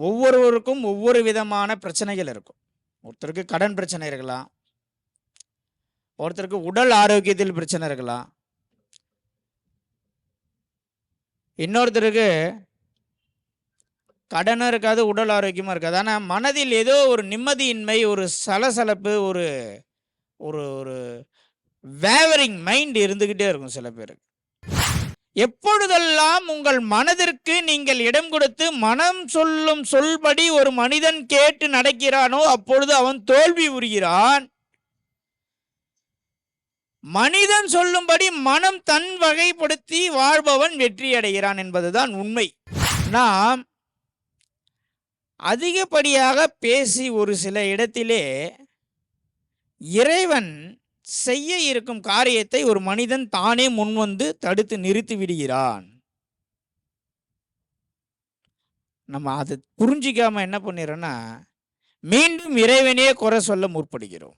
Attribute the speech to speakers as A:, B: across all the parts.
A: ஒவ்வொருவருக்கும் ஒவ்வொரு விதமான பிரச்சனைகள் இருக்கும் ஒருத்தருக்கு கடன் பிரச்சனை இருக்கலாம் ஒருத்தருக்கு உடல் ஆரோக்கியத்தில் பிரச்சனை இருக்கலாம் இன்னொருத்தருக்கு கடனும் இருக்காது உடல் ஆரோக்கியமாக இருக்காது ஆனால் மனதில் ஏதோ ஒரு நிம்மதியின்மை ஒரு சலசலப்பு ஒரு ஒரு ஒரு வேவரிங் மைண்ட் இருந்துக்கிட்டே இருக்கும் சில பேருக்கு எப்பொழுதெல்லாம் உங்கள் மனதிற்கு நீங்கள் இடம் கொடுத்து மனம் சொல்லும் சொல்படி ஒரு மனிதன் கேட்டு நடக்கிறானோ அப்பொழுது அவன் தோல்வி உறுகிறான் மனிதன் சொல்லும்படி மனம் தன் வகைப்படுத்தி வாழ்பவன் வெற்றி அடைகிறான் என்பதுதான் உண்மை. நாம் அதிகப்படியாக பேசி ஒரு சில இடத்திலே இறைவன் செய்ய இருக்கும் காரியத்தை ஒரு மனிதன் தானே முன்வந்து தடுத்து நிறுத்தி விடுகிறான். நம்ம அதை புரிஞ்சிக்காம என்ன பண்ணிடுறோன்னா மீண்டும் இறைவனே குறை சொல்ல முற்படுகிறோம்.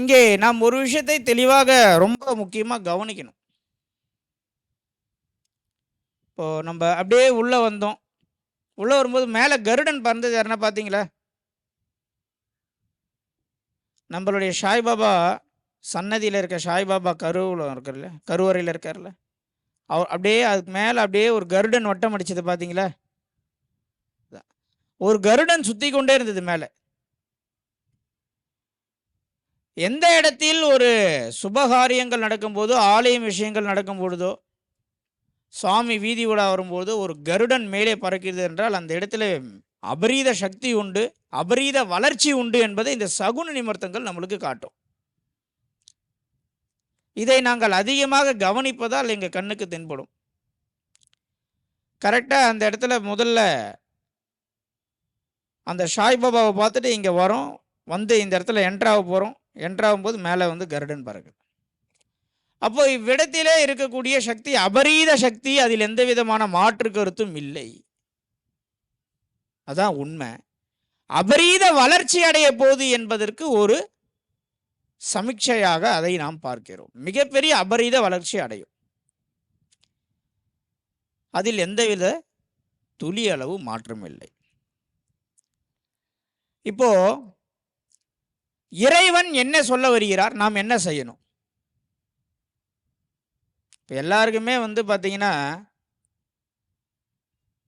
A: இங்கே நாம் ஒரு விஷயத்தை தெளிவாக ரொம்ப முக்கியமாக கவனிக்கணும். இப்போது நம்ம அப்படியே உள்ளே வந்தோம். உள்ளே வரும்போது மேலே கருடன் பறந்தது யாருன்னா பார்த்தீங்களா நம்மளுடைய சாய்பாபா சன்னதியில் இருக்க சாய்பாபா கருவில் இருக்கார்ல கருவறையில் இருக்கார்ல. அவர் அப்படியே அதுக்கு மேலே அப்படியே ஒரு கருடன் வட்டம் அடிச்சது பார்த்தீங்களா ஒரு கருடன் சுற்றி கொண்டே இருந்தது மேலே. எந்த இடத்தில் ஒரு சுபகாரியங்கள் நடக்கும்போதோ ஆலயம் விஷயங்கள் நடக்கும் பொழுதோ சுவாமி வீதி உலா வரும்போது ஒரு கருடன் மேலே பறக்கிறது என்றால் அந்த இடத்துல அபரீத சக்தி உண்டு அபரீத வளர்ச்சி உண்டு என்பதை இந்த சகுன நிமிர்த்தங்கள் நம்மளுக்கு காட்டும். இதை நாங்கள் அதிகமாக கவனிப்பதால் எங்கள் கண்ணுக்கு தென்படும். கரெக்டாக அந்த இடத்துல முதல்ல அந்த சாய்பாபாவை பார்த்துட்டு இங்கே வரோம் வந்து இந்த இடத்துல என்ட்ராக போகிறோம் என்ட்ராகும்போது மேலே வந்து கருடன் பறக்குது. அப்போ இவ்விடத்திலே இருக்கக்கூடிய சக்தி அபரீத சக்தி அதில் எந்த விதமான மாற்று கருத்தும் இல்லை. அதான் உண்மை. அபரீத வளர்ச்சி அடைய போது என்பதற்கு ஒரு சமீட்சையாக அதை நாம் பார்க்கிறோம். மிகப்பெரிய அபரீத வளர்ச்சி அடையும். அதில் எந்தவித துளி அளவு மாற்றம் இல்லை. இப்போ இறைவன் என்ன சொல்ல வருகிறார்? நாம் என்ன செய்யணும்? இப்போ எல்லாருக்குமே வந்து பார்த்தீங்கன்னா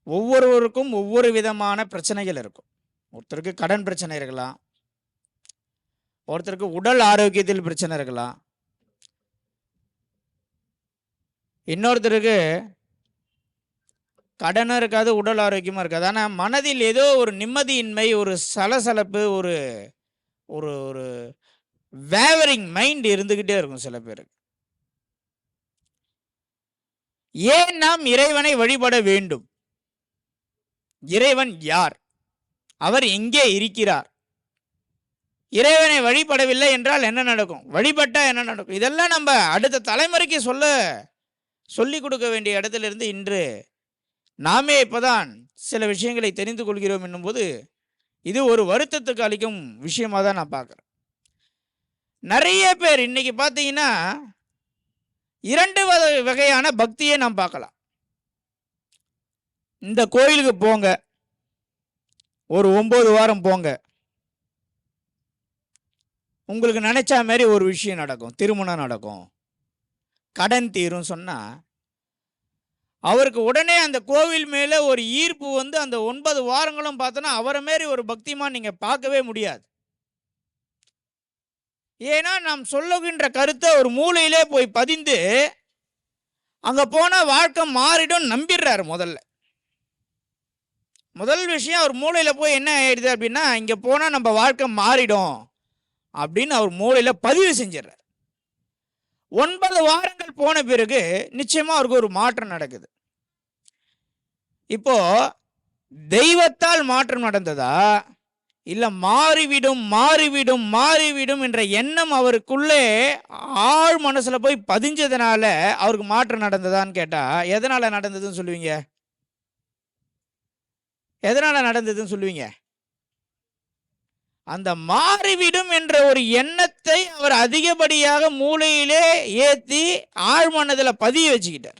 A: ஒவ்வொருவருக்கும் ஒவ்வொரு விதமான பிரச்சனைகள் இருக்கும். ஒருத்தருக்கு கடன் பிரச்சனை இருக்கலாம். ஒருத்தருக்கு உடல் ஆரோக்கியத்தில் பிரச்சனை இருக்கலாம். இன்னொருத்தருக்கு கடனும் இருக்காது உடல் ஆரோக்கியமாக இருக்காது. ஆனால் மனதில் ஏதோ ஒரு நிம்மதியின்மை ஒரு சலசலப்பு ஒரு ஒரு ஒரு வேவரிங் மைண்ட் இருந்துக்கிட்டே இருக்கும் சில பேருக்கு. ஏன் நாம் இறைவனை வழிபட வேண்டும்? இறைவன் யார்? அவர் எங்கே இருக்கிறார்? இறைவனை வழிபடவில்லை என்றால் என்ன நடக்கும்? வழிபட்டால் என்ன நடக்கும்? இதெல்லாம் நம்ம அடுத்த தலைமுறைக்கு சொல்ல சொல்லிக் கொடுக்க வேண்டிய இடத்திலிருந்து இன்று நாமே இப்போதான் சில விஷயங்களை தெரிந்து கொள்கிறோம் என்னும்போது இது ஒரு வருத்தத்துக்கு அளிக்கும் விஷயமாக தான் நான் பார்க்குறேன். நிறைய பேர் இன்னைக்கு பார்த்தீங்கன்னா இரண்டு வகையான பக்தியை நாம் பார்க்கலாம். இந்த கோயிலுக்கு போங்க. ஒரு ஒம்பது வாரம் போங்க. உங்களுக்கு நினச்சா மாதிரி ஒரு விஷயம் நடக்கும். திருமணம் நடக்கும். கடன் தீரும் சொன்னால் அவருக்கு உடனே அந்த கோவில் மேலே ஒரு ஈர்ப்பு வந்து அந்த ஒன்பது வாரங்களும் பார்த்தோன்னா அவரை மாரி ஒரு பக்திமான் நீங்கள் பார்க்கவே முடியாது. ஏன்னா நாம் சொல்லுகின்ற கருத்தை ஒரு மூலையிலே போய் பதிந்து அங்கே போனால் வாழ்க்கை மாறிடும் நம்பிடுறாரு முதல்ல. முதல் விஷயம் அவர் மூளையில் போய் என்ன ஆயிடுது அப்படின்னா இங்கே போனால் நம்ம வாழ்க்கை மாறிடும் அப்படின்னு அவர் மூளையில் பதிவு செஞ்சிடுறார். ஒன்பது வாரங்கள் போன பிறகு நிச்சயமாக அவருக்கு ஒரு மாற்றம் நடக்குது. இப்போ தெய்வத்தால் மாற்றம் நடந்ததா? இல்லை மாறிவிடும் மாறிவிடும் மாறிவிடும் என்ற எண்ணம் அவருக்குள்ளே ஆழ் மனசில் போய் பதிஞ்சதுனால அவருக்கு மாற்றம் நடந்ததான்னு கேட்டால் எதனால் நடந்ததுன்னு சொல்லுவீங்க? எதனால் நடந்ததுன்னு சொல்லுவீங்க? அந்த மாறிவிடும் என்ற ஒரு எண்ணத்தை அவர் அதிகப்படியாக மூளையிலே ஏற்றி ஆழ்மனதில் பதிய வச்சுக்கிட்டார்.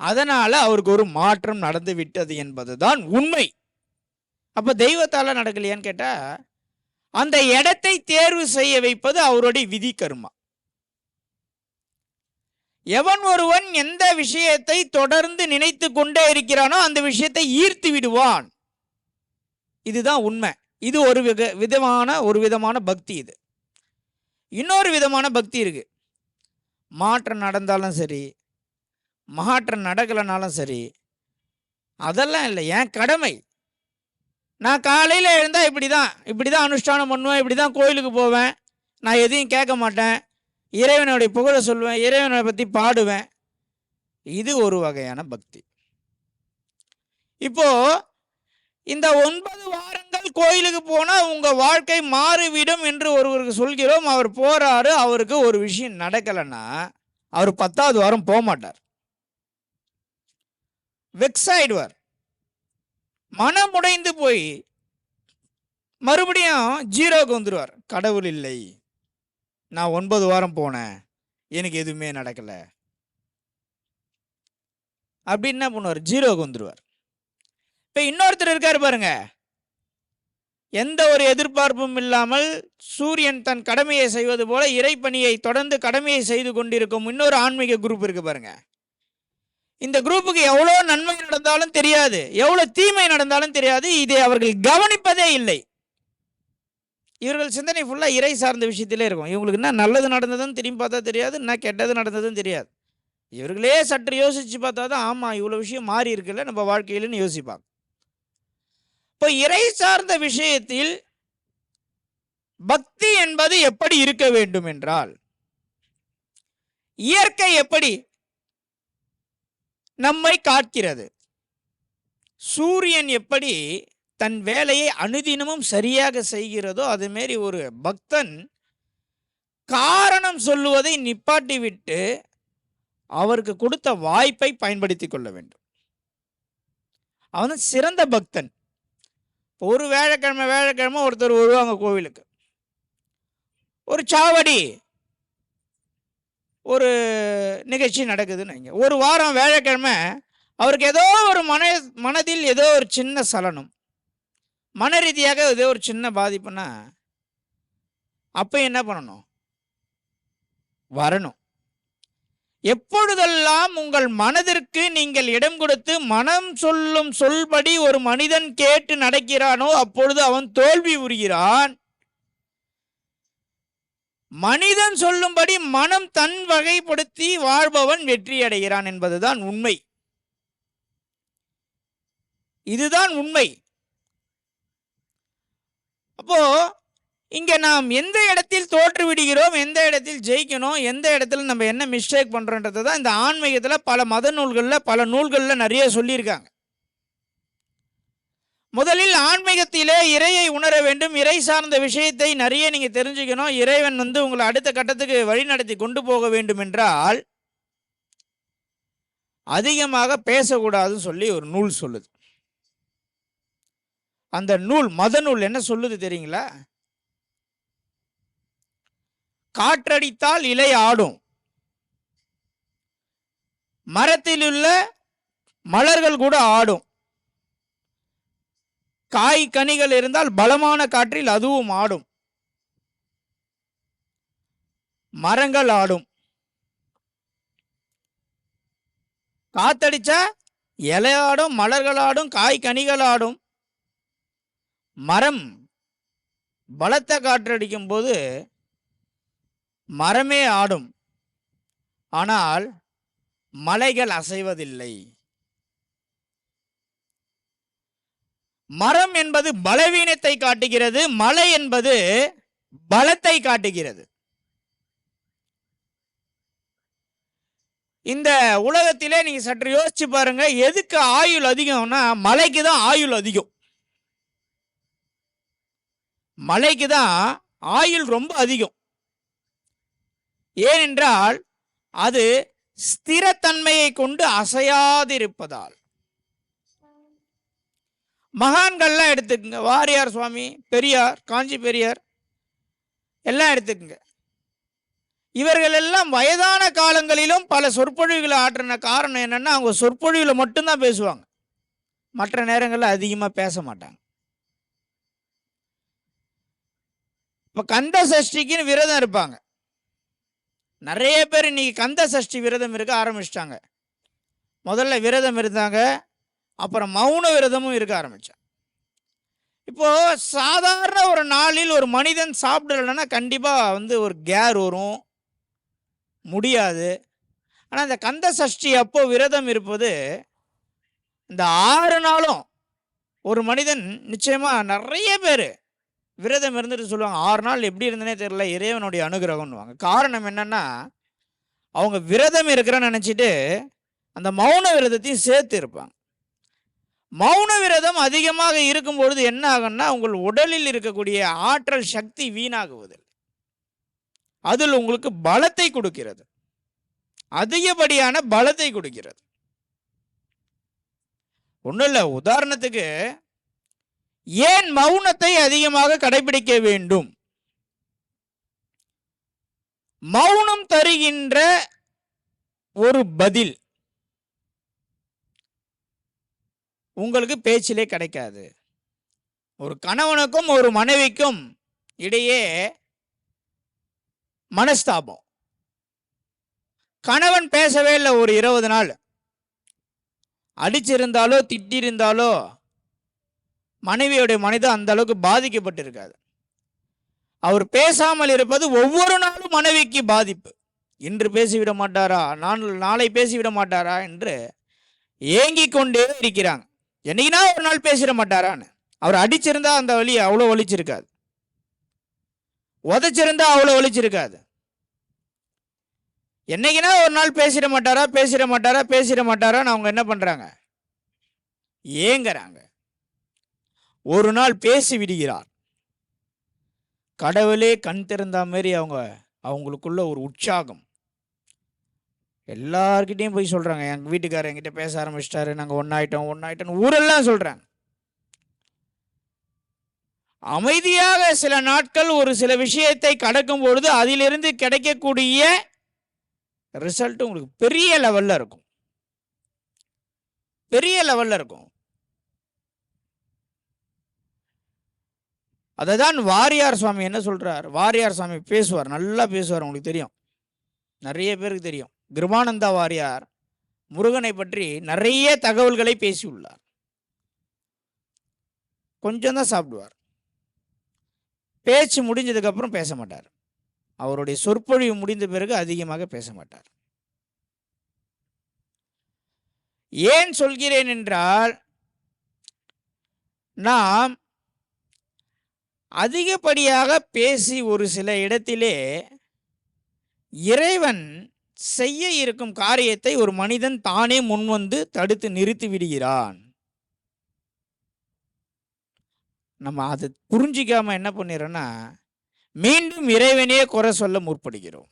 A: அதனால் அவருக்கு ஒரு மாற்றம் நடந்து விட்டது என்பதுதான் உண்மை. அப்போ தெய்வத்தால் நடக்கலையான்னு கேட்டால் அந்த இடத்தை தேர்வு செய்ய வைப்பது அவருடைய விதி கருமா. எவன் ஒருவன் எந்த விஷயத்தை தொடர்ந்து நினைத்து கொண்டே இருக்கிறானோ அந்த விஷயத்தை ஈர்த்து விடுவான். இதுதான் உண்மை. இது ஒரு விதமான ஒரு விதமான பக்தி இது. இன்னொரு விதமான பக்தி இருக்கு. மாற்றம் நடந்தாலும் சரி மாற்றம் நடக்கலைனாலும் சரி அதெல்லாம் இல்லை. என் கடமை நான் காலையில் எழுந்தால் இப்படி தான் இப்படி தான் அனுஷ்டானம் பண்ணுவேன் இப்படி தான் கோயிலுக்கு போவேன். நான் எதையும் கேட்க மாட்டேன். இறைவனுடைய புகழை சொல்லுவேன் இறைவனை பற்றி பாடுவேன். இது ஒரு வகையான பக்தி. இப்போ இந்த ஒன்பது வாரங்கள் கோயிலுக்கு போனால் உங்கள் வாழ்க்கை மாறிவிடும் என்று ஒருவருக்கு சொல்கிறோம். அவர் போகிறாரு அவருக்கு ஒரு விஷயம் நடக்கலைன்னா அவர் பத்தாவது வாரம் போக மாட்டார் வெக்ஸ் ஆயிடுவார். மனமுடைந்து போய் மறுபடியும் ஜீரோவுக்கு வந்துடுவார் கடவுள் இல்லை. நான் ஒன்பது வாரம் போனேன். எனக்கு எதுவுமே நடக்கலை. அப்படின்னு என்ன பண்ணுவார்? ஜீரோக்கு வந்துடுவார் இப்போ இன்னொருத்தர் இருக்கார் பாருங்க. எந்த ஒரு எதிர்பார்ப்பும் இல்லாமல் சூரியன் தன் கடமையை செய்வது போல இறைப்பணியை தொடர்ந்து கடமையை செய்து கொண்டிருக்கும் இன்னொரு ஆன்மீக குரூப் இருக்கு பாருங்க. இந்த குரூப்புக்கு எவ்வளோ நன்மை நடந்தாலும் தெரியாது. எவ்வளோ தீமை நடந்தாலும் தெரியாது. இதை அவர்கள் கவனிப்பதே இல்லை. இவர்கள் சிந்தனை ஃபுல்லாக இறை சார்ந்த விஷயத்திலே இருக்கும். இவங்களுக்கு என்ன நல்லது நடந்ததுன்னு திரும்பி பார்த்தா தெரியாது என்ன கெட்டது நடந்ததுன்னு தெரியாது. இவர்களே சற்று யோசித்து பார்த்தா தான் ஆமாம் இவ்வளோ விஷயம் மாறி இருக்குல்ல நம்ம வாழ்க்கையிலன்னு யோசிப்பாங்க. இப்போ இறை சார்ந்த விஷயத்தில் பக்தி என்பது எப்படி இருக்க வேண்டும் என்றால் இயற்கை எப்படி நம்மை காக்கிறது. சூரியன் எப்படி தன் வேலையை அனுதினமும் சரியாக செய்கிறதோ அதுமாரி ஒரு பக்தன் காரணம் சொல்லுவதை நிப்பாட்டி விட்டு அவருக்கு கொடுத்த வாய்ப்பை பயன்படுத்தி கொள்ள வேண்டும். அவன் சிறந்த பக்தன். ஒரு வேலைக்கிழமை வேலைக்கிழமை ஒருத்தர் வருவாங்க கோவிலுக்கு. ஒரு சாவடி ஒரு நிகழ்ச்சி நடக்குதுன்னு வைங்க. ஒரு வாரம் வேலைக்கிழமை அவருக்கு ஏதோ ஒரு மன மனதில் ஏதோ ஒரு சின்ன சலனம். மன ரீதியாக ஏதோ ஒரு சின்ன பாதிப்புனா அப்போ என்ன பண்ணணும்? வரணும். எப்பொழுதெல்லாம் உங்கள் மனதிற்கு நீங்கள் இடம் கொடுத்து மனம் சொல்லும் சொல்படி ஒரு மனிதன் கேட்டு நடக்கிறானோ அப்பொழுது அவன் தோல்வி உறுகிறான். மனிதன் சொல்லும்படி மனம் தன் வகைப்படுத்தி வாழ்பவன் வெற்றி அடைகிறான் என்பதுதான் உண்மை. இதுதான் உண்மை. அப்போ இங்க நாம் எந்த இடத்தில் தோற்று விடுகிறோம் எந்த இடத்தில் ஜெயிக்கணும் எந்த இடத்துல நம்ம என்ன மிஸ்டேக் பண்றோன்றது தான் இந்த ஆன்மீகத்தில் பல மத நூல்களில் பல நூல்களில் நிறைய சொல்லியிருக்காங்க. முதலில் ஆன்மீகத்திலே இறையை உணர வேண்டும். இறை சார்ந்த விஷயத்தை நிறைய நீங்கள் தெரிஞ்சுக்கணும். இறைவன் வந்து உங்களை அடுத்த கட்டத்துக்கு வழிநடத்தி கொண்டு போக வேண்டும் என்றால் அதிகமாக பேசக்கூடாதுன்னு சொல்லி ஒரு நூல் சொல்லுது. அந்த நூல் மத நூல் என்ன சொல்லுது தெரியுங்களா? காற்றடித்தால் இலை ஆடும். மரத்திலுள்ள மலர்கள் கூட ஆடும். காய் கனிகள் இருந்தால் பலமான காற்றில் அதுவும் ஆடும். மரங்கள் ஆடும். காத்தடிச்சா இலையாடும் மலர்கள் ஆடும் காய் கனிகள் ஆடும். மரம் பலத்த காற்றடிக்கும் போது மரமே ஆடும். ஆனால் மலைகள் அசைவதில்லை. மரம் என்பது பலவீனத்தை காட்டுகிறது மலை என்பது பலத்தை காட்டுகிறது. இந்த உலகத்திலே நீங்க சற்று யோசிச்சு பாருங்க எதுக்கு ஆயுள் அதிகம்னா மலைக்கு தான் ஆயுள் அதிகம். மலைக்கு தான் ஆயுள் ரொம்ப அதிகம். ஏனென்றால் அது ஸ்திரத்தன்மையை கொண்டு அசையாதிருப்பதால். மகான்கள்லாம் எடுத்துக்கங்க. வாரியார் சுவாமி பெரியார் காஞ்சி பெரியார் எல்லாம் எடுத்துக்கங்க. இவர்கள் எல்லாம் வயதான காலங்களிலும் பல சொற்பொழிவுகளை ஆற்றின காரணம் என்னென்னா அவங்க சொற்பொழிவில் மட்டும்தான் பேசுவாங்க. மற்ற நேரங்களில் அதிகமாக பேச மாட்டாங்க. இப்போ கந்த சஷ்டிக்குன்னு விரதம் இருப்பாங்க. நிறைய பேர் இன்னைக்கு கந்த சஷ்டி விரதம் இருக்க ஆரம்பிச்சிட்டாங்க. முதல்ல விரதம் இருந்தாங்க. அப்புறம் மௌன விரதமும் இருக்க ஆரம்பித்தேன் இப்போது சாதாரண ஒரு நாளில் ஒரு மனிதன் சாப்பிடலைன்னா கண்டிப்பாக வந்து ஒரு கேர் வரும். முடியாது. ஆனால் இந்த கந்த சஷ்டி அப்போ விரதம் இருப்பது இந்த ஆறு நாளும் ஒரு மனிதன் நிச்சயமாக நிறைய பேர் விரதம் இருந்துட்டு சொல்லுவாங்க. ஆறு நாள் எப்படி இருந்தனே தெரியல இறைவனுடைய அனுகிரகம்னுவாங்க. காரணம் என்னென்னா அவங்க விரதம் இருக்கிறேன்னு நினச்சிட்டு அந்த மௌன விரதத்தையும் சேர்த்து இருப்பாங்க. மௌன விரதம் அதிகமாக இருக்கும் பொழுது என்ன ஆகும்னா உங்கள் உடலில் இருக்கக்கூடிய ஆற்றல் சக்தி வீணாகுவதில்லை. அதில் உங்களுக்கு பலத்தை கொடுக்கிறது. அதிகப்படியான பலத்தை கொடுக்கிறது. ஒன்றும் இல்லை உதாரணத்துக்கு ஏன் மௌனத்தை அதிகமாக கடைபிடிக்க வேண்டும்? மௌனம் தருகின்ற ஒரு பதில் உங்களுக்கு பேச்சிலே கிடைக்காது. ஒரு கணவனுக்கும் ஒரு மனைவிக்கும் இடையே மனஸ்தாபம். கணவன் பேசவே இல்லை ஒரு இருபது நாள். அடிச்சிருந்தாலோ திட்டிருந்தாலோ மனைவியுடைய மனிதன் அந்த அளவுக்கு பாதிக்கப்பட்டிருக்காது. அவர் பேசாமல் இருப்பது ஒவ்வொரு நாளும் மனைவிக்கு பாதிப்பு. இன்று பேசிவிட மாட்டாரா? நான் நாளை பேசிவிட மாட்டாரா? என்று ஏங்கிக் கொண்டே இருக்கிறாங்க. என்னைக்குனா ஒரு நாள் பேசிட மாட்டாரான்னு. அவர் அடிச்சிருந்தா அந்த வலி அவ்வளோ ஒழிச்சிருக்காது உதைச்சிருந்தா அவ்வளோ ஒழிச்சிருக்காது என்னைக்குனா ஒரு நாள் பேசிட மாட்டாரா பேசிட மாட்டாரா பேசிட மாட்டாரான்னு அவங்க என்ன பண்ணுறாங்க ஏங்குறாங்க. ஒரு நாள் பேசி விடுகிறார். கடவுளே கண் திறந்த மாதிரி அவங்க அவங்களுக்குள்ள ஒரு உற்சாகம். எல்லார்கிட்டயும் போய் சொல்கிறாங்க எங்கள் வீட்டுக்காரர் என்கிட்ட பேச ஆரம்பிச்சிட்டாரு. நாங்கள் ஒன்றாயிட்டோம் ஒன்னாயிட்டோம் ஊரெல்லாம் சொல்கிறாங்க அமைதியாக சில நாட்கள் ஒரு சில விஷயத்தை கடக்கும் பொழுது அதிலிருந்து கிடைக்கக்கூடிய ரிசல்ட் உங்களுக்கு பெரிய லெவலில் இருக்கும். பெரிய லெவலில் இருக்கும். அதை தான் வாரியார் சுவாமி என்ன சொல்கிறார் வாரியார் சுவாமி பேசுவார். நல்லா பேசுவார் உங்களுக்கு தெரியும். நிறைய பேருக்கு தெரியும். கிருபானந்தா வாரியார் முருகனை பற்றி நிறைய தகவல்களை பேசியுள்ளார். கொஞ்சம் தான் சாப்பிடுவார். பேச்சு முடிஞ்சதுக்கு அப்புறம் பேச மாட்டார். அவருடைய சொற்பொழிவு முடிந்த பிறகு அதிகமாக பேச மாட்டார். ஏன் சொல்கிறேன் என்றால் நாம் அதிகப்படியாக பேசி ஒரு சில இடத்திலே இறைவன் செய்ய இருக்கும் காரியத்தை ஒரு மனிதன் தானே முன்வந்து தடுத்து நிறுத்தி விடுகிறான். நம்ம அதை புரிஞ்சிக்காம என்ன பண்ணிடுறோன்னா மீண்டும் இறைவனே குறை சொல்ல முற்படுகிறோம்.